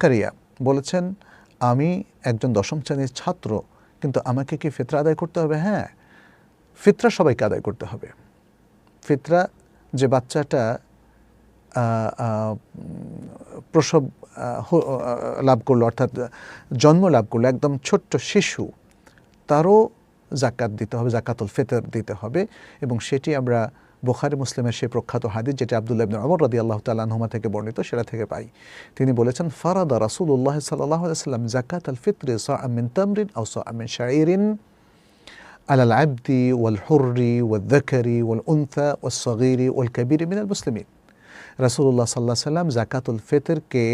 জাকারিয়া বলেছেন, আমি একজন দশম শ্রেণির ছাত্র, কিন্তু আমাকে কি ফিতরা আদায় করতে হবে? হ্যাঁ ফিতরা সবাইকে আদায় করতে হবে। ফিতরা যে বাচ্চাটা প্রসব লাভ করল, অর্থাৎ জন্ম লাভ করল, একদম ছোট্ট শিশু, তারও জাকাত দিতে হবে, জাকাতুল ফিতর দিতে হবে এবং সেটি আমরা বোখারি মুসলিমের সেই প্রখ্যাত হাদিস যেটি আবদুল্লাহ ইবনে ওমর রাদি আল্লাহ তাল্লাহমা থেকে বর্ণিত সেটা থেকে পাই তিনি বলেছেন ফারাদা রাসূলুল্লাহ সাল্লাল্লাহু আলাইহি সাল্লাম জাকাত আল ফিত্রি সাআ মিন তামরিন আও সাআ মিন শাইরিন على العبد والحر والذكر والأنثى والصغير والكبير من المسلمين রাসূলুল্লাহ সাল্লাহ সাল্লাম জাকাতুল ফিতরকে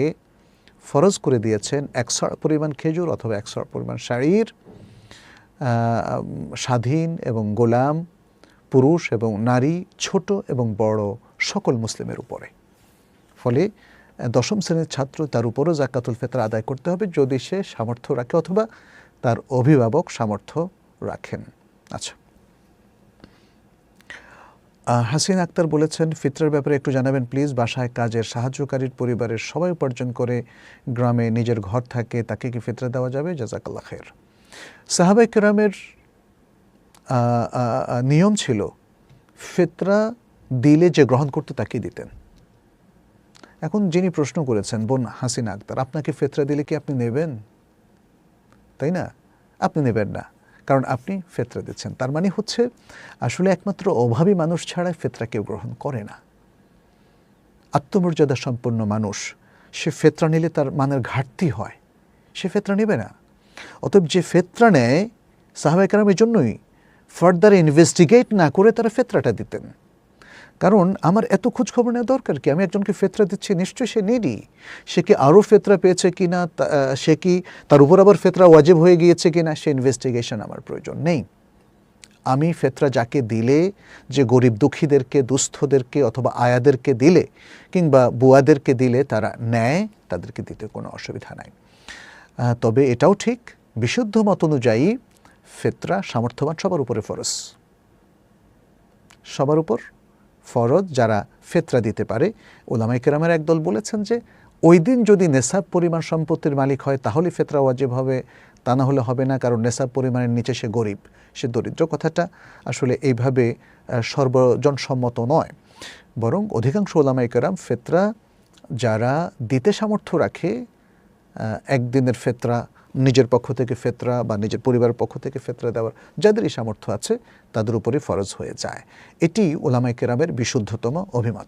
ফরজ করে দিয়েছেন একশো পরিমাণ খেজুর অথবা একশো পরিমাণ শাড়ির স্বাধীন এবং গোলাম পুরুষ এবং নারী, ছোট এবং বড় সকল মুসলিমের উপরে। ফলে দশম শ্রেণির ছাত্র তার উপরও জাকাতুল ফিতর আদায় করতে হবে যদি সে সামর্থ্য রাখে অথবা তার অভিভাবক সামর্থ্য রাখেন। আচ্ছা। হাসিন আক্তার বলেছেন, ফিতরার ব্যাপারে একটু জানাবেন প্লিজ। বাসায় কাজের সাহায্যকারীর পরিবারের সবাই উপার্জন করে, গ্রামে নিজের ঘর থাকে, তাকে কি ফিতরা দেওয়া যাবে? জাজাকাল্লাহ খের সাহাবাই কেরামের নিয়ম ছিল, ফেতরা দিলে যে গ্রহণ করতে তাকে দিতেন। এখন যিনি প্রশ্ন করেছেন, বোন হাসিনা আক্তার, আপনাকে ফেতরা দিলে কি আপনি নেবেন? তাই না? আপনি নেবেন না, কারণ আপনি ফেতরা দিচ্ছেন। তার মানে হচ্ছে, আসলে একমাত্র অভাবী মানুষ ছাড়া ফেতরা কেউ গ্রহণ করে না। আত্মমর্যাদা সম্পন্ন মানুষ, সে ফেতরা নিলে তার মানের ঘাটতি হয়, সে ফেতরা নেবে না। অতএব যে ফেতরা নেয় সাহাবাইকারামের জন্যই ফার্দার ইনভেস্টিগেট না করে তারা ফেতরাটা দিতেন। কারণ আমার এত খোঁজ খবর নেওয়া দরকার কি? আমি একজনকে ফেতরা দিচ্ছি, নিশ্চয়ই সে নিডি সে কি আরও ফেতরা পেয়েছে কি না? সে কি তার উপর আবার ফেতরা ওয়াজিব হয়ে গিয়েছে কি না? সে ইনভেস্টিগেশন আমার প্রয়োজন নেই। আমি ফেতরা যাকে দিলে, যে গরিব দুঃখীদেরকে, দুস্থদেরকে অথবা আয়াদেরকে দিলে কিংবা বুয়াদেরকে দিলে তারা নেয় তাদেরকে দিতে কোনো অসুবিধা নাই। তবে এটাও ঠিক। বিশুদ্ধ মত অনুযায়ী ফেতরা সামর্থ্যবান সবার উপরে ফরজ। সবার উপর ফরজ যারা ফেতরা দিতে পারে ওলামাই কেরামের একদল বলেছেন যে, ওই দিন যদি নেশাব পরিমাণ সম্পত্তির মালিক হয়, তাহলে ফেতরা ওয়াজিব হবে, তা না হলে হবে না, কারণ নেশাব পরিমাণের নিচে সে গরিব, সে দরিদ্র। কথাটা আসলে এইভাবে সর্বজনসম্মত নয়। বরং অধিকাংশ ওলামাই কেরাম ফেতরা যারা দিতে সামর্থ্য রাখে একদিনের ফেতরা, নিজের পক্ষ থেকে ফেতরা বা নিজের পরিবারের পক্ষ থেকে ফেতরা দেওয়ার যাদেরই সামর্থ্য আছে, তাদের উপরে ফরজ হয়ে যায়। এটি ওলামাই কেরামের বিশুদ্ধতম অভিমত।